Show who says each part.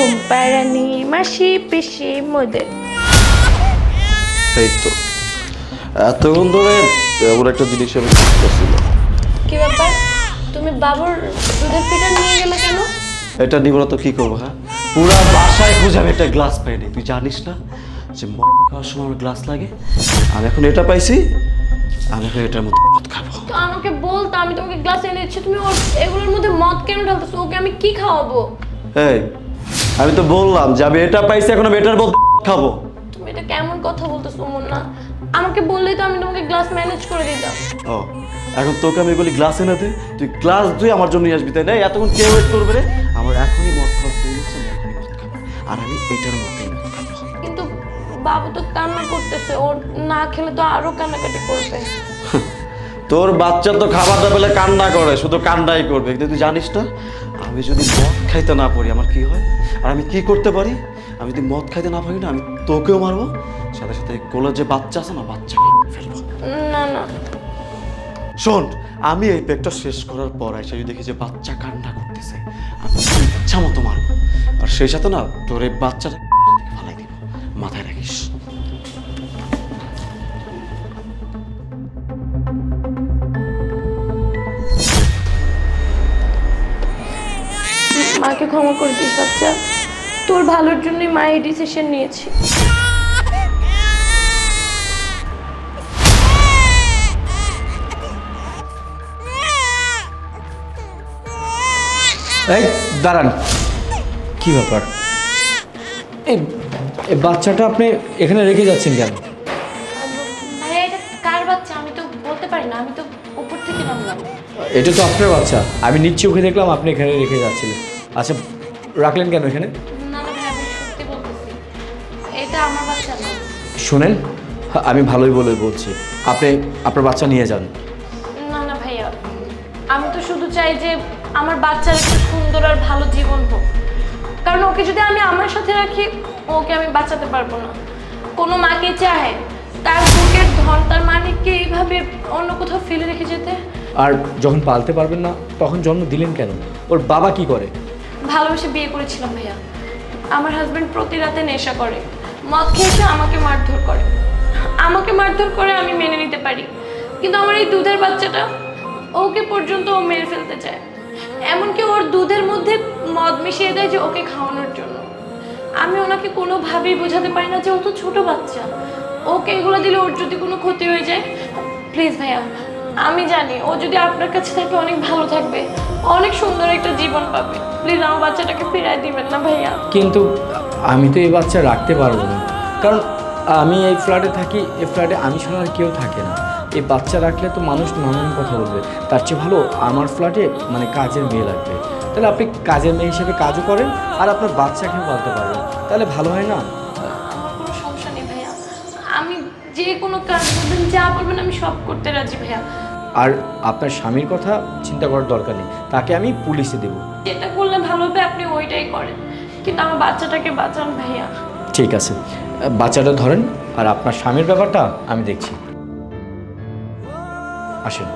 Speaker 1: ঘুমপাড়ানি মাসি পিসি মোদের।
Speaker 2: এই তো। এতক্ষণ ধরে এমন একটা জিনিস আমি
Speaker 1: কি ব্যাপার? তুমি বাবুর দুধের ফিটা নিয়ে গেলে কেন?
Speaker 2: এটা নিব তো কি করব হ্যাঁ? পুরা বাসায় খুঁজে আমি একটা গ্লাস পাইনি। তুই জানিস না যে মদ খাওয়ার সময় আমার গ্লাস লাগে? আমি এখন এটা পাইছি আমি এখন এটার মধ্যে মদ খাব।
Speaker 1: তো আমাকে বলতো আমি তোমাকে গ্লাস এনে দিচ্ছি। তুমি ওর এগুলোর মধ্যে মদ কেন ঢালতেছো? ওকে আমি কি খাওয়াবো?
Speaker 2: এই আমি তো বললাম যে আমি এটা পাইছি এখন আমি এটার মধ্যে খাব।
Speaker 1: তুমি এটা কেমন কথা বলতেছো মুন্না? আমাকে বললেই তো আমি তোমাকে গ্লাস ম্যানেজ করে দিতাম।
Speaker 2: ও এখন তোকে আমি বলি গ্লাস এনে দে তুই গ্লাস ধুয়ে আমার জন্য নিয়ে আসবি তাই না? এতক্ষণ কে ওয়েট করবে রে? আমার এখনই মদ খাওয়া আমি এখনই আর আমি এটার মধ্যেই মদ
Speaker 1: কিন্তু বাবু তো কান্না করতেছে ওর না খেলে তো আরও কান্নাকাটি করবে।
Speaker 2: তোর বাচ্চা তো খাবার পেলে কান্না করে শুধু কান্নাই করবে। কিন্তু তুই জানিস না আমি যদি মদ খাইতে না পারি আমার কি হয়? আর আমি কি করতে পারি? আমি যদি মদ খাইতে না পারি না আমি তোকেও মারবো। সাথে সাথে কোলের যে বাচ্চা আছে না বাচ্চাকে ফেলব।
Speaker 1: না না।
Speaker 2: শোন আমি এই পেকটা শেষ করার পর এসে যদি দেখি যে বাচ্চা কান্না করতেছে আমি ইচ্ছা মতো মারবো। আর সেই সাথে না তোর এই বাচ্চাটা ফালাই দিব মাথায় রাখিস।
Speaker 1: মাকে ক্ষমা করে দিস বাচ্চা। তোর ভালোর জন্যই মা এই ডিসিশন নিয়েছি।
Speaker 3: এই দাঁড়ান। কি ব্যাপার? এই এই বাচ্চাটা আপনি এখানে রেখে যাচ্ছেন কেন?
Speaker 1: ভাইয়া এটা কার বাচ্চা? আমি তো বলতে পারি না আমি তো উপর থেকে নামলাম।
Speaker 3: এটা তো আপনার বাচ্চা। আমি নিচে ওকে দেখলাম আপনি এখানে রেখে যাচ্ছিলেন। আচ্ছা রাখলেন কেন এখানে?
Speaker 1: আমার
Speaker 3: শোনেন আমি ভালোই বলে বলছি। আপনি আপনার বাচ্চা নিয়ে যান।
Speaker 1: না না ভাইয়া। আমি তো শুধু চাই যে আমার বাচ্চার একটা সুন্দর আর ভালো জীবন হোক। কারণ ওকে যদি আমি আমার সাথে রাখি ওকে আমি বাঁচাতে পারব না। কোনো মাকে চায় তার বুকের ধন তার মানিককে এইভাবে অন্য কোথাও ফেলে রেখে যেতে?
Speaker 3: আর যখন পালতে পারবেন না তখন জন্ম দিলেন কেন? ওর বাবা কি করে?
Speaker 1: ভালোবেসে বিয়ে করেছিলাম ভাইয়া। আমার হাজব্যান্ড প্রতি রাতে নেশা করে। মদ খেয়েছে আমাকে মারধর করে। আমাকে মারধর করে আমি মেনে নিতে পারি। কিন্তু আমার এই দুধের বাচ্চাটা, ওকে পর্যন্ত ও মেরে ফেলতে চায়। এমনকি ওর দুধের মধ্যে মদ মিশিয়ে দেয় যে ওকে খাওয়ানোর জন্য। আমি ওনাকে কোনোভাবেই বোঝাতে পারি না যে ও তো ছোটো বাচ্চা। ওকে এগুলো দিলে ওর যদি কোনো ক্ষতি হয়ে যায় প্লিজ ভাইয়া আমি জানি ও যদি আপনার কাছে থাকে, অনেক ভালো থাকবে। অনেক সুন্দর একটা জীবন পাবে। প্লিজ আমার বাচ্চাটাকে ফিরাই দিবেন না ভাইয়া।
Speaker 3: কিন্তু আমি তো এই বাচ্চা রাখতে পারব না। কারণ আমি এই ফ্ল্যাটে থাকি, এই ফ্ল্যাটে আমি ছাড়া আর কেউ থাকে না। এই বাচ্চা রাখলে তো মানুষ নানান কথা বলবে। তার চেয়ে ভালো আমার ফ্ল্যাটে মানে কাজের মেয়ে লাগবে। তাহলে আপনি কাজের মেয়ে হিসেবে কাজও করেন, আর আপনার বাচ্চাকেও পালতে পারবেন। তাহলে ভালো হয় না?
Speaker 1: যে কোনো কাজ করবেন যা বলবেন আমি সব করতে রাজি ভাইয়া।
Speaker 3: আর আপনার স্বামীর কথা চিন্তা করার দরকার নেই তাকে আমি পুলিশে দেব।
Speaker 1: যেটা করলে ভালো হবে আপনি ওইটাই করেন। কিন্তু আমার বাচ্চাটাকে বাঁচান ভাইয়া।
Speaker 3: ঠিক আছে বাচ্চাটা ধরেন আর আপনার স্বামীর ব্যাপারটা আমি দেখছি। আসেন।